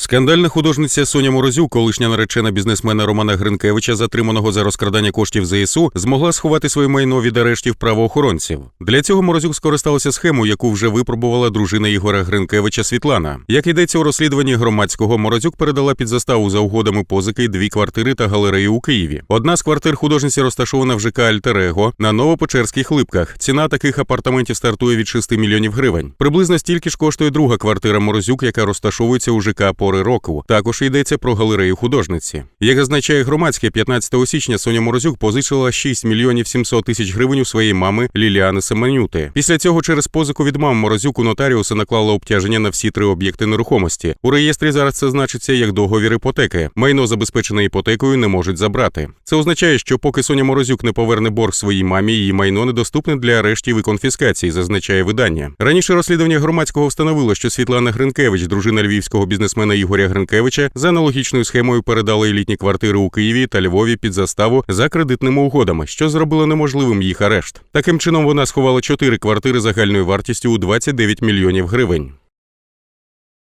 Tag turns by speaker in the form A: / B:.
A: Скандальна художниця Соня Морозюк, колишня наречена бізнесмена Романа Гринкевича, затриманого за розкрадання коштів ЗСУ, змогла сховати своє майно від арештів правоохоронців. Для цього Морозюк скористалася схемою, яку вже випробувала дружина Ігора Гринкевича Світлана. Як йдеться у розслідуванні громадського, Морозюк передала під заставу за угодами позики дві квартири та галереї у Києві. Одна з квартир художниці розташована в ЖК Альтерего на Новопечерських липках. Ціна таких апартаментів стартує від 6 мільйонів гривень. Приблизно стільки ж коштує друга квартира Морозюк, яка розташовується у ЖК пори року. Також йдеться про галерею художниці. Як зазначає громадське, 15 січня Соня Морозюк позичила 6 мільйонів 700 тисяч гривень у своєї мами Ліліани Семенюти. Після цього через позику від мам Морозюк у нотаріуса наклала обтяження на всі три об'єкти нерухомості. У реєстрі зараз це значиться як договір іпотеки. Майно забезпечене іпотекою не можуть забрати. Це означає, що поки Соня Морозюк не поверне борг своїй мамі, її майно недоступне для арештів і конфіскації, зазначає видання. Раніше розслідування громадського встановило, що Світлана Гринкевич, дружина львівського бізнесмена Ігоря Гринкевича, за аналогічною схемою передали елітні квартири у Києві та Львові під заставу за кредитними угодами, що зробило неможливим їх арешт. Таким чином вона сховала чотири квартири загальною вартістю у 29 мільйонів гривень.